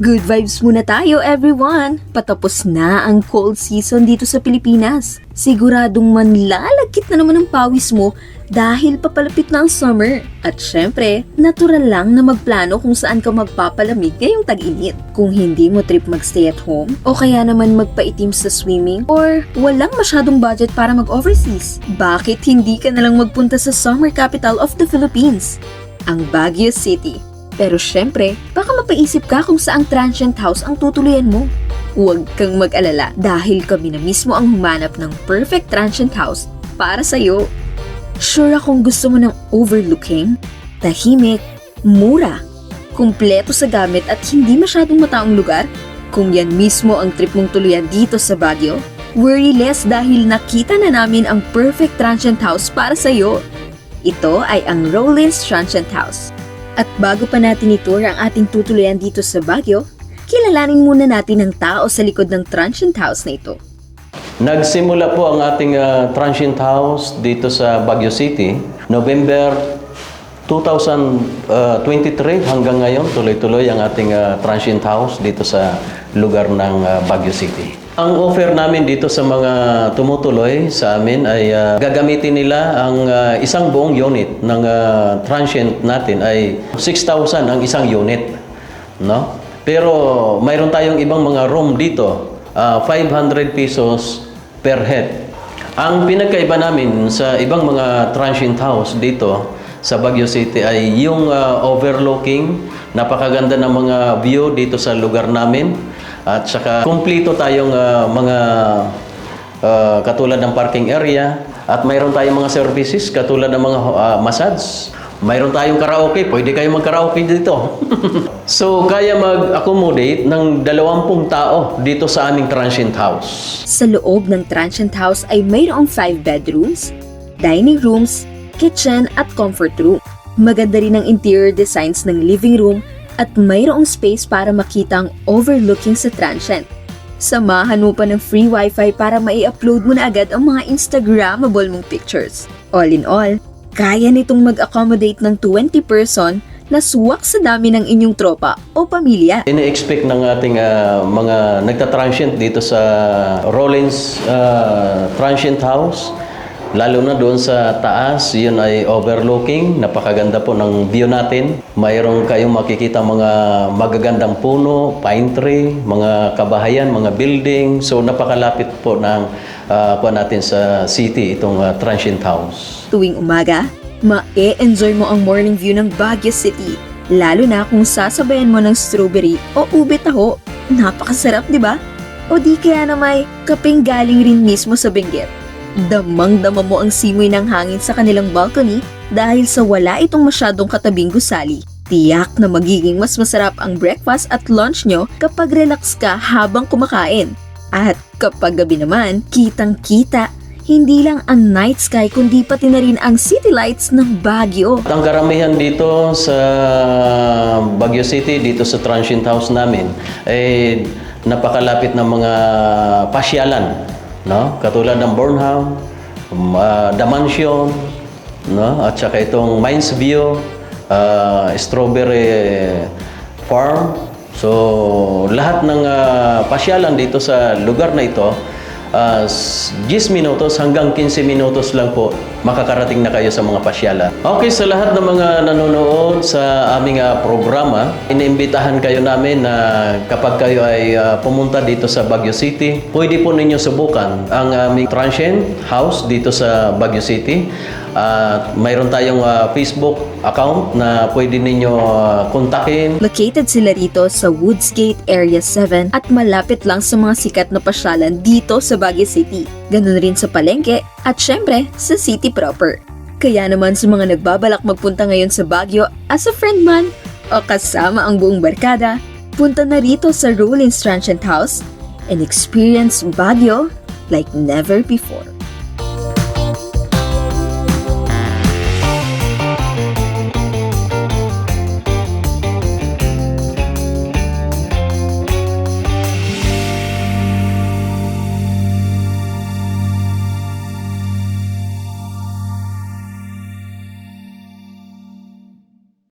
Good vibes muna tayo everyone! Patapos na ang cold season dito sa Pilipinas. Siguradong manlalagkit na naman ang pawis mo dahil papalapit na ang summer. At syempre, natural lang na magplano kung saan ka magpapalamig ngayong tag-init. Kung hindi mo trip magstay at home, o kaya naman magpaitim sa swimming, or walang masyadong budget para mag-overseas, bakit hindi ka nalang magpunta sa summer capital of the Philippines? Ang Baguio City. Pero syempre, baka mapaisip ka kung saang transient house ang tutuluyan mo. Huwag kang mag-alala dahil kami na mismo ang humanap ng perfect transient house para sa'yo. Sure akong gusto mo ng overlooking, tahimik, mura, kumpleto sa gamit at hindi masyadong mataong lugar? Kung yan mismo ang trip mong tuluyan dito sa Baguio, worry less dahil nakita na namin ang perfect transient house para sa'yo. Ito ay ang Rollins Transient House. At bago pa natin itour ang ating tutuluyan dito sa Baguio, kilalanin muna natin ang tao sa likod ng transient house na ito. Nagsimula po ang ating ah, transient house dito sa Baguio City, November 2023 hanggang ngayon tuloy-tuloy ang ating ah, transient house dito sa lugar ng ah, Baguio City. Ang offer namin dito sa mga tumutuloy sa amin ay ah, gagamitin nila ang ah, isang buong unit ng ah, transient natin ay 6,000 ang isang unit, no? Pero mayroon tayong ibang mga room dito, ah, 500 pesos per head. Ang pinagkaiba namin sa ibang mga transient house dito sa Baguio City ay yung ah, overlooking, napakaganda ng mga view dito sa lugar namin at saka kumpleto tayong ah, mga ah, katulad ng parking area at mayroon tayong mga services katulad ng mga ah, massage. Mayroon tayong karaoke, pwede kayo mag-karaoke dito. so, kaya mag-accommodate ng 20 tao dito sa aming transient house. Sa loob ng transient house ay mayroong 5 bedrooms, dining rooms, kitchen at comfort room. Maganda rin ang interior designs ng living room at mayroong space para makita ang overlooking sa transient. Samahan mo pa ng free wifi para mai-upload mo na agad ang mga Instagrammable mong pictures. All in all, kaya nitong mag-accommodate ng 20 person na suwak sa dami ng inyong tropa o pamilya. Ini-expect ng ating ah, mga nagta-transient dito sa Rollins ah, Transient House, lalo na doon sa taas, yun ay overlooking, napakaganda po ng view natin. Mayroon kayong makikita mga magagandang puno, pine tree, mga kabahayan, mga building. So napakalapit po ng uh, natin sa city, itong ah, Transient House. Tuwing umaga, ma-e-enjoy mo ang morning view ng Baguio City. Lalo na kung sasabayan mo ng strawberry o ube taho. Napakasarap, di ba? O di kaya na may kapeng galing rin mismo sa Benguet. Damang-dama mo ang simoy ng hangin sa kanilang balcony dahil sa wala itong masyadong katabing gusali. Tiyak na magiging mas masarap ang breakfast at lunch nyo kapag relax ka habang kumakain. At kapag gabi naman, kitang-kita hindi lang ang night sky kundi pati na rin ang city lights ng Baguio. Ang karamihan dito sa Baguio City, dito sa transient house namin, ay napakalapit ng mga pasyalan, no? Katulad ng Bornholm, um, ah, The Mansion, no? At saka itong Mines View, ah, Strawberry Farm. So, lahat ng ah, pasyalan dito sa lugar na ito, ah, s- 10 minutos hanggang 15 minutos lang po makakarating na kayo sa mga pasyalan. Okay, sa lahat ng mga nanonood sa aming ah, programa, iniimbitahan kayo namin na kapag kayo ay ah, pumunta dito sa Baguio City, pwede po ninyo subukan ang aming transient house dito sa Baguio City. At mayroon tayong ah, Facebook account na pwede ninyo ah, kontakin Located sila rito sa Woodsgate Area 7 at malapit lang sa mga sikat na pasyalan dito sa Baguio City. Ganun rin sa Palengke at syempre sa city proper. Kaya naman sa mga nagbabalak magpunta ngayon sa Baguio as a friend man o kasama ang buong barkada, punta na rito sa Rollins Transient House and experience Baguio like never before.